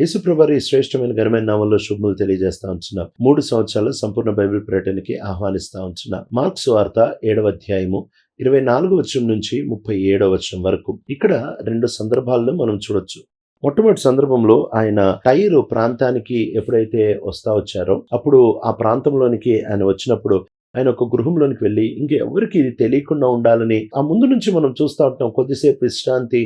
యేసుప్రభారి శ్రేష్టమైన ఘనమైన నామంలో శుభములు తెలియజేస్తా ఉంటున్నా. మూడు సంవత్సరాల సంపూర్ణ బైబిల్ పర్యటనకి ఆహ్వానిస్తా ఉంటున్నా. మార్క్స్ వార్త ఏడవ అధ్యాయము ఇరవై నాలుగు వచనం నుంచి ముప్పై ఏడవ వచనం వరకు. ఇక్కడ రెండు సందర్భాల్లో మనం చూడొచ్చు. మొట్టమొదటి సందర్భంలో ఆయన టైరు ప్రాంతానికి ఎప్పుడైతే వస్తా వచ్చారో అప్పుడు ఆ ప్రాంతంలోనికి ఆయన వచ్చినప్పుడు ఆయన ఒక గృహంలోనికి వెళ్ళి ఇంకెవరికి ఇది తెలియకుండా ఉండాలని ఆ ముందు నుంచి మనం చూస్తూ ఉంటాం. కొద్దిసేపు విశ్రాంతి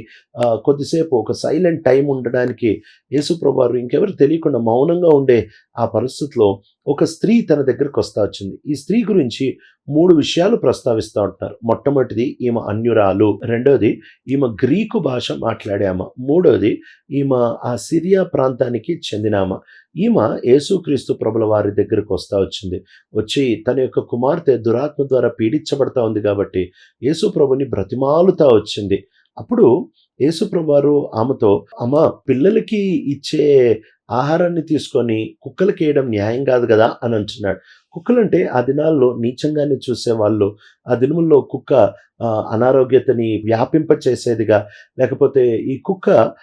కొద్దిసేపు ఒక సైలెంట్ టైం ఉండడానికి యేసుప్రభువారు ఇంకెవరు తెలియకుండా మౌనంగా ఉండే ఆ పరిస్థితిలో ఒక స్త్రీ తన దగ్గరకు వస్తా వచ్చింది. ఈ స్త్రీ గురించి మూడు విషయాలు ప్రస్తావిస్తూ ఉంటున్నారు. మొట్టమొదటిది ఈమె అన్యురాలు. రెండోది ఈమె గ్రీకు భాష మాట్లాడామ మూడోది ఈమె ఆ సిరియా ప్రాంతానికి చెందినామ ఈమె యేసుక్రీస్తు ప్రభుల వారి దగ్గరకు వస్తా వచ్చింది. వచ్చి తన యొక్క కుమార్తె దురాత్మ ద్వారా పీడించబడతా ఉంది కాబట్టి యేసు ప్రభుని బ్రతిమాలుతా వచ్చింది. అప్పుడు యేసుప్రభు వారు ఆమెతో అమ్మ పిల్లలకి ఇచ్చే ఆహారాన్ని తీసుకొని కుక్కలకి వేయడం న్యాయం కాదు కదా అని అంటున్నాడు. కుక్కలంటే ఆ దినాల్లో నీచంగానే చూసేవాళ్ళు. ఆ దినముల్లో కుక్క అనారోగ్యతని వ్యాపింప చేసేదిగా లేకపోతే ఈ కుక్క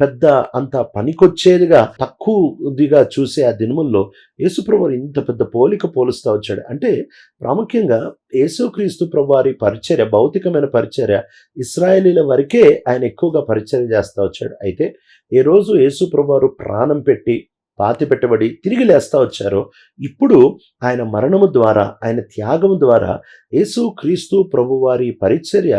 పెద్ద అంత పనికొచ్చేదిగా తక్కువదిగా చూసే ఆ దినముల్లో యేసుప్రభు ఇంత పెద్ద పోలిక పోలుస్తూ వచ్చాడు. అంటే ప్రాముఖ్యంగా యేసుక్రీస్తు ప్రభువారి పరిచర్య భౌతికమైన పరిచర్య ఇస్రాయేలీల వరకే ఆయన ఎక్కువగా పరిచర్య చేస్తూ వచ్చాడు. అయితే ఈరోజు రోజు వారు ప్రాణం పెట్టి పాతి పెట్టబడి తిరిగి లేస్తా వచ్చారో. ఇప్పుడు ఆయన మరణము ద్వారా ఆయన త్యాగము ద్వారా యేసు క్రీస్తు ప్రభువారి పరిచర్య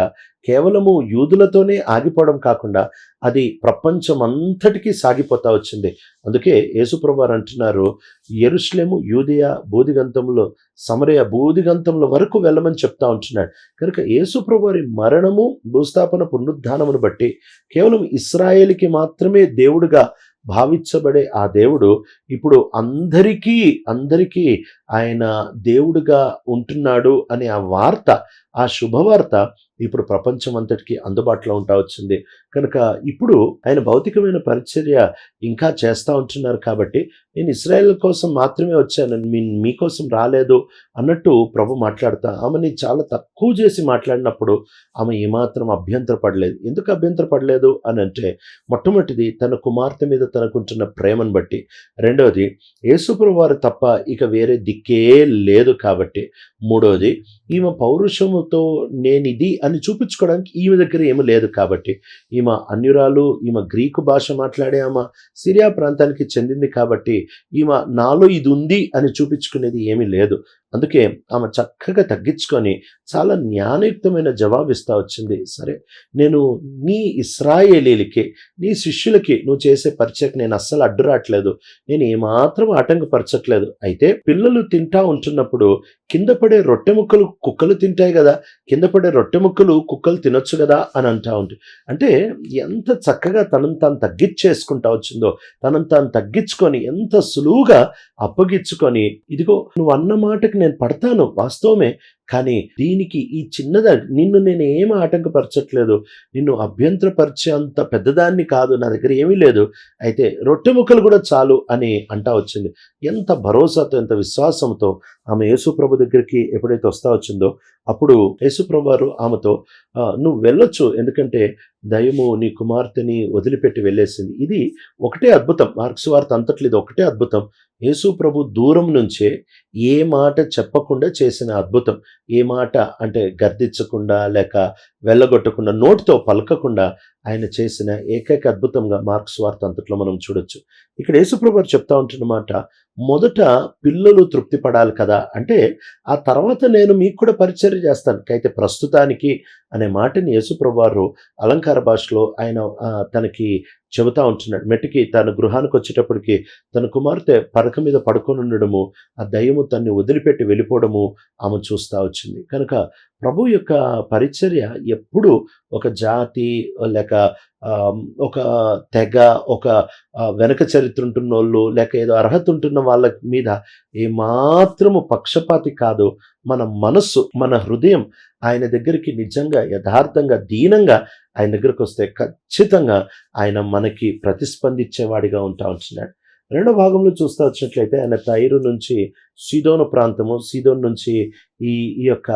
కేవలము యూదులతోనే ఆగిపోవడం కాకుండా అది ప్రపంచమంతటికీ సాగిపోతా వచ్చింది. అందుకే యేసుప్రభువారు అంటున్నారు ఎరుస్లేము యూదియా బోధిగంతంలో సమరయ బూదిగంతముల వరకు వెళ్ళమని చెప్తా ఉంటున్నాడు. కనుక యేసుప్రభువారి మరణము భూస్థాపన పునరుద్ధానమును బట్టి కేవలం ఇస్రాయేల్కి మాత్రమే దేవుడుగా భావించబడే ఆ దేవుడు ఇప్పుడు అందరికీ అందరికీ ఆయన దేవుడుగా ఉంటున్నాడు అనే ఆ వార్త ఆ శుభవార్త ఇప్పుడు ప్రపంచం అంతటికి అందుబాటులో ఉంటా వచ్చింది. కనుక ఇప్పుడు ఆయన భౌతికమైన పరిచర్య ఇంకా చేస్తూ ఉంటున్నారు కాబట్టి నేను ఇస్రాయేల్ కోసం మాత్రమే వచ్చాను మీ మీకోసం రాలేదు అన్నట్టు ప్రభు మాట్లాడతా. ఆమెని చాలా తక్కువ చేసి మాట్లాడినప్పుడు ఆమె ఏమాత్రం అభ్యంతరపడలేదు. ఎందుకు అభ్యంతరపడలేదు అని అంటే మొట్టమొదటిది తన కుమార్తె మీద తనకుంటున్న ప్రేమను బట్టి. రెండవది యేసుప్రభు వారు తప్ప ఇక వేరే దిక్కే లేదు కాబట్టి. మూడవది ఈమె పౌరుషముతో నేనిది అని చూపించుకోవడానికి ఈమె దగ్గర ఏమీ లేదు కాబట్టి. ఈమె అన్యురాలు ఈమె గ్రీకు భాష మాట్లాడే ఆమె సిరియా ప్రాంతానికి చెందింది కాబట్టి ఈమె నాలో ఇది ఉంది అని చూపించుకునేది ఏమీ లేదు. అందుకే ఆమె చక్కగా తగ్గించుకొని చాలా జ్ఞానయుక్తమైన జవాబు ఇస్తా వచ్చింది. సరే నేను నీ ఇస్రాయేలీలకి నీ శిష్యులకి నువ్వు చేసే పరిచయకు నేను అస్సలు అడ్డు రావట్లేదు. నేను ఏమాత్రం ఆటంకపరచట్లేదు. అయితే పిల్లలు తింటా ఉంటున్నప్పుడు కింద పడే రొట్టె ముక్కలు కుక్కలు తింటాయి కదా కింద పడే రొట్టె ముక్కలు కుక్కలు తినొచ్చు కదా అని అంటా ఉంటుంది అంటే ఎంత చక్కగా తనను తాను తగ్గించేసుకుంటా వచ్చిందో తనను తాను తగ్గించుకొని ఎంత సులువుగా అప్పగించుకొని ఇదిగో నువ్వు అన్నమాటకి నేను पढ़ता हूँ वास्तव में కానీ దీనికి ఈ చిన్నద నిన్ను నేను ఏం ఆటంకపరచట్లేదు. నిన్ను అభ్యంతరపరిచే అంత పెద్దదాన్ని కాదు నా దగ్గర ఏమీ లేదు. అయితే రొట్టె ముక్కలు కూడా చాలు అని అంటా వచ్చింది. ఎంత భరోసాతో ఎంత విశ్వాసంతో ఆమె యేసుప్రభు దగ్గరికి ఎప్పుడైతే వస్తా వచ్చిందో అప్పుడు యేసుప్రభు వారు ఆమెతో నువ్వు వెళ్ళొచ్చు ఎందుకంటే దయము నీ కుమార్తెని వదిలిపెట్టి వెళ్ళేసింది. ఇది ఒకటే అద్భుతం. మార్క్స్ వార్త అంతట్లో ఇది ఒకటే అద్భుతం. యేసు ప్రభు దూరం నుంచే ఏ మాట చెప్పకుండా చేసిన అద్భుతం. ఏ మాట అంటే గర్దించకుండా లేక వెళ్ళగొట్టకుండా నోటితో పలకకుండా ఆయన చేసిన ఏకైక అద్భుతంగా మార్క్స్ వార్త అంతట్లో మనం చూడొచ్చు. ఇక్కడ యేసుప్రభు వారు చెప్తా ఉంటున్నమాట మొదట పిల్లలు తృప్తి పడాలి కదా అంటే ఆ తర్వాత నేను మీకు కూడా పరిచర్య చేస్తాను. అయితే ప్రస్తుతానికి అనే మాటని యేసుప్రభువారు అలంకార భాషలో ఆయన తనకి చెబుతా ఉంటున్నాడు. మెట్టికి తన గృహానికి వచ్చేటప్పటికి తన కుమార్తె పడక మీద పడుకొని ఉండడము ఆ దయ్యము తన్ని వదిలిపెట్టి వెళ్ళిపోవడము ఆమె చూస్తూ వచ్చింది. కనుక ప్రభు యొక్క పరిచర్య ఎప్పుడు ఒక జాతి లేక ఒక తెగ ఒక వెనక చరిత్ర ఉంటున్న వాళ్ళు లేక ఏదో అర్హత ఉంటున్న వాళ్ళ మీద ఏమాత్రము పక్షపాతి కాదు. మన మనస్సు మన హృదయం ఆయన దగ్గరికి నిజంగా యథార్థంగా దీనంగా ఆయన దగ్గరకు వస్తే ఖచ్చితంగా ఆయన మనకి ప్రతిస్పందించేవాడిగా ఉంటా ఉంటున్నాడు. రెండో భాగంలో చూస్తూ వచ్చినట్లయితే ఆయన తైరు నుంచి సీదోను ప్రాంతము సీదోన్ నుంచి ఈ ఈ యొక్క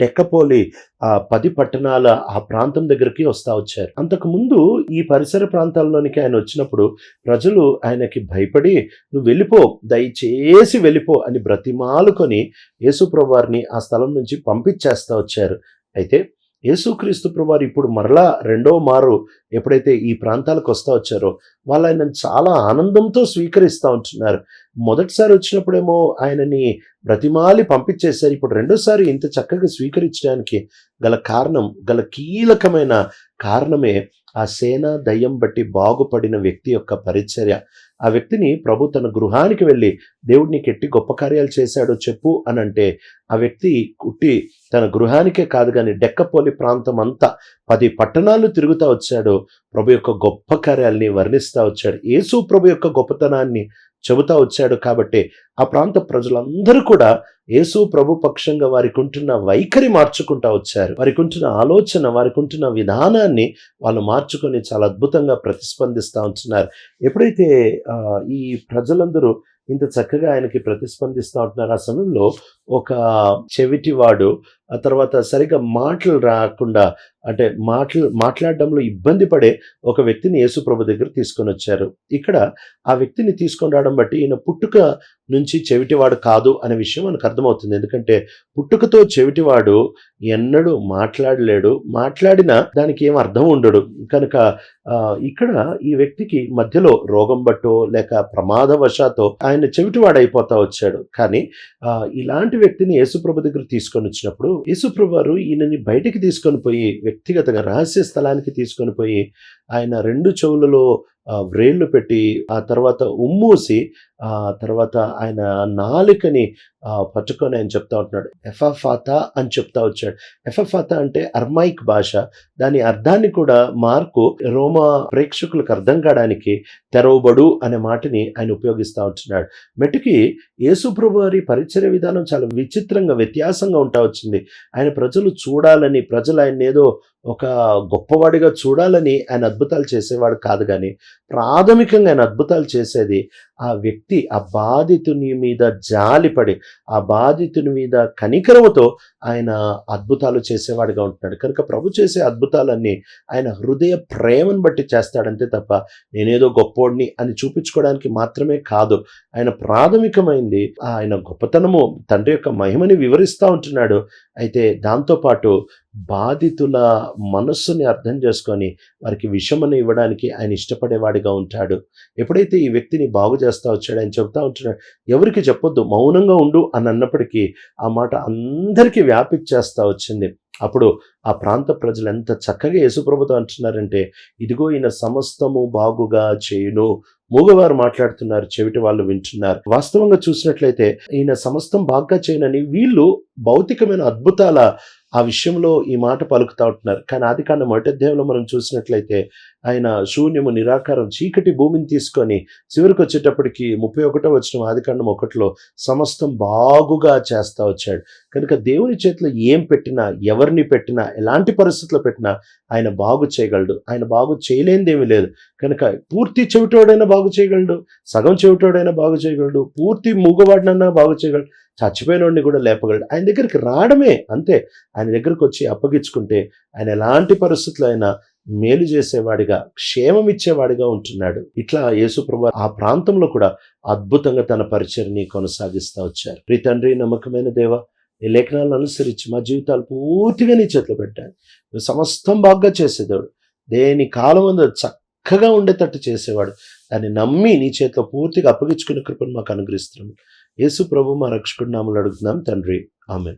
డెక్కపోలి ఆ పది పట్టణాల ఆ ప్రాంతం దగ్గరికి వస్తా వచ్చారు. అంతకు ముందు ఈ పరిసర ప్రాంతాల్లోనికి ఆయన వచ్చినప్పుడు ప్రజలు ఆయనకి భయపడి నువ్వు వెళ్ళిపో దయచేసి వెళ్ళిపో అని బ్రతిమాలుకొని యేసుప్రభు వారిని ఆ స్థలం నుంచి పంపించేస్తా వచ్చారు. అయితే యేసుక్రీస్తు ప్రభువారు ఇప్పుడు మరలా రెండో మారు ఎప్పుడైతే ఈ ప్రాంతాలకు వస్తూ వచ్చారో వాళ్ళు ఆయనను చాలా ఆనందంతో స్వీకరిస్తూ ఉంటున్నారు. మొదటిసారి వచ్చినప్పుడేమో ఆయనని బ్రతిమాలి పంపించేశారు. ఇప్పుడు రెండోసారి ఇంత చక్కగా స్వీకరించడానికి గల కారణం గల కీలకమైన కారణమే ఆ సేన దయ్యం బట్టి బాగుపడిన వ్యక్తి యొక్క పరిచర్య. ఆ వ్యక్తిని ప్రభు తన గృహానికి వెళ్ళి దేవుడిని కెట్టి గొప్ప కార్యాలు చేశాడో చెప్పు అని అంటే ఆ వ్యక్తి కుట్టి తన గృహానికే కాదు కానీ డెక్కపోలి ప్రాంతం అంతా పది పట్టణాలు తిరుగుతూ వచ్చాడు. ప్రభు యొక్క గొప్ప కార్యాలని వర్ణిస్తూ వచ్చాడు. యేసు ప్రభు యొక్క గొప్పతనాన్ని చెబుతా వచ్చాడు కాబట్టి ఆ ప్రాంత ప్రజలందరూ కూడా యేసు ప్రభు పక్షంగా వారికి ఉంటున్న వైఖరి మార్చుకుంటా వచ్చారు. వారికి ఉంటున్న ఆలోచన వారికి ఉంటున్న విధానాన్ని వాళ్ళు మార్చుకొని చాలా అద్భుతంగా ప్రతిస్పందిస్తూ ఉంటున్నారు. ఎప్పుడైతే ఈ ప్రజలందరూ ఇంత చక్కగా ఆయనకి ప్రతిస్పందిస్తూ ఉంటున్నారు ఆ సమయంలో ఒక చెవిటివాడు ఆ తర్వాత సరిగా మాటలు రాకుండా అంటే మాటలు మాట్లాడడంలో ఇబ్బంది పడే ఒక వ్యక్తిని యేసుప్రభు దగ్గర తీసుకొని వచ్చారు. ఇక్కడ ఆ వ్యక్తిని తీసుకొని రావడం బట్టి ఈయన పుట్టుక నుంచి చెవిటివాడు కాదు అనే విషయం మనకు అర్థమవుతుంది. ఎందుకంటే పుట్టుకతో చెవిటివాడు ఎన్నడూ మాట్లాడలేడు. మాట్లాడినా దానికి ఏం అర్థం ఉండడు. కనుక ఇక్కడ ఈ వ్యక్తికి మధ్యలో రోగం బట్టో లేక ప్రమాదవశాతో ఆయన చెవిటివాడు అయిపోతా వచ్చాడు. కానీ ఇలాంటి వ్యక్తిని యేసుప్రభు దగ్గర తీసుకొని వచ్చినప్పుడు యేసుప్రభు వారు ఈయనని బయటికి తీసుకొని పోయి వ్యక్తిగతంగా రహస్య స్థలానికి తీసుకొని పోయి ఆయన రెండు చెవులలో వ్రేళ్ళు పెట్టి ఆ తర్వాత ఉమ్మూసి తర్వాత ఆయన నాలుకని పట్టుకొని ఆయన చెప్తా ఉంటున్నాడు. ఎఫఫాతా అని చెప్తా వచ్చాడు. ఎఫఫాతా అంటే అర్మైక్ భాష. దాని అర్థాన్ని కూడా మార్కు రోమా ప్రేక్షకులకు అర్థం కావడానికి తెరవబడు అనే మాటని ఆయన ఉపయోగిస్తూ ఉంటున్నాడు. మెటుకి యేసుప్రభు వారి పరిచయ విధానం చాలా విచిత్రంగా వ్యత్యాసంగా ఉంటా వచ్చింది. ఆయన ప్రజలు చూడాలని ప్రజలు ఆయన ఏదో ఒక గొప్పవాడిగా చూడాలని ఆయన అద్భుతాలు చేసేవాడు కాదు కానీ ప్రాథమికంగా ఆయన అద్భుతాలు చేసేది ఆ వ్యక్తి వ్యక్తి ఆ బాధితుని మీద జాలిపడి ఆ బాధితుని మీద కనికరముతో ఆయన అద్భుతాలు చేసేవాడిగా ఉంటున్నాడు. కనుక ప్రభు చేసే అద్భుతాలన్నీ ఆయన హృదయ ప్రేమను బట్టి చేస్తాడంతే తప్ప నేనేదో గొప్పోడిని అని చూపించుకోవడానికి మాత్రమే కాదు. ఆయన ప్రాథమికమైంది ఆయన గొప్పతనము తండ్రి యొక్క మహిమని వివరిస్తూ ఉంటున్నాడు. అయితే దాంతోపాటు బాధితుల మనస్సుని అర్థం చేసుకొని వారికి విషమని ఇవ్వడానికి ఆయన ఇష్టపడేవాడిగా ఉంటాడు. ఎప్పుడైతే ఈ వ్యక్తిని బాగు చేస్తా వచ్చాడు ఆయన చెప్తా ఉంటున్నాడు ఎవరికి చెప్పొద్దు మౌనంగా ఉండు అని అన్నప్పటికీ ఆ మాట అందరికీ వ్యాపించేస్తా వచ్చింది. అప్పుడు ఆ ప్రాంత ప్రజలు ఎంత చక్కగా యేసుప్రభుతో అంటున్నారంటే ఇదిగో ఈయన సమస్తము బాగుగా చేయును మూగవారు మాట్లాడుతున్నారు చెవిటి వాళ్ళు వింటున్నారు. వాస్తవంగా చూసినట్లయితే ఈయన సమస్తం బాగా చేయనని వీళ్ళు భౌతికమైన అద్భుతాల ఆ విషయంలో ఈ మాట పలుకుతా ఉంటున్నారు. కానీ ఆది కాండ మొదటి అధ్యాయంలో మనం చూసినట్లయితే ఆయన శూన్యము నిరాకారం చీకటి భూమిని తీసుకొని చివరికి వచ్చేటప్పటికి ముప్పై ఒకటో వచ్చిన ఆదికాండం ఒకటిలో సమస్తం బాగుగా చేస్తా వచ్చాడు. కనుక దేవుని చేతిలో ఏం పెట్టినా ఎవరిని పెట్టినా ఎలాంటి పరిస్థితుల్లో పెట్టినా ఆయన బాగు చేయగలడు. ఆయన బాగు చేయలేనిదేమీ లేదు. కనుక పూర్తి చెవిటోడైనా బాగు చేయగలడు సగం చెవిటోడైనా బాగు చేయగలడు పూర్తి మూగవాడినన్నా బాగు చేయగలడు చచ్చిపోయినోడిని కూడా లేపగలడు. ఆయన దగ్గరికి రావడమే అంతే. ఆయన దగ్గరకు వచ్చి అప్పగించుకుంటే ఆయన ఎలాంటి పరిస్థితులు అయినా మేలు చేసేవాడిగా క్షేమం ఇచ్చేవాడిగా ఉంటున్నాడు. ఇట్లా యేసుప్రభు ఆ ప్రాంతంలో కూడా అద్భుతంగా తన పరిచయని కొనసాగిస్తూ వచ్చారు. ప్రీ తండ్రి నమ్మకమైన దేవ ఈ లేఖనాలను అనుసరించి మా జీవితాలు పూర్తిగా నీ చేతిలో పెట్టాను సమస్తం బాగా చేసేవాడు దేని కాలం అందు చక్కగా ఉండేటట్టు చేసేవాడు. దాన్ని నమ్మి నీ చేతిలో పూర్తిగా అప్పగించుకునే కృపను మాకు అనుగ్రహిస్తున్నాము. యేసు ప్రభు మా రక్షకుడి నామలు అడుగుతున్నాం. తండ్రి ఆమె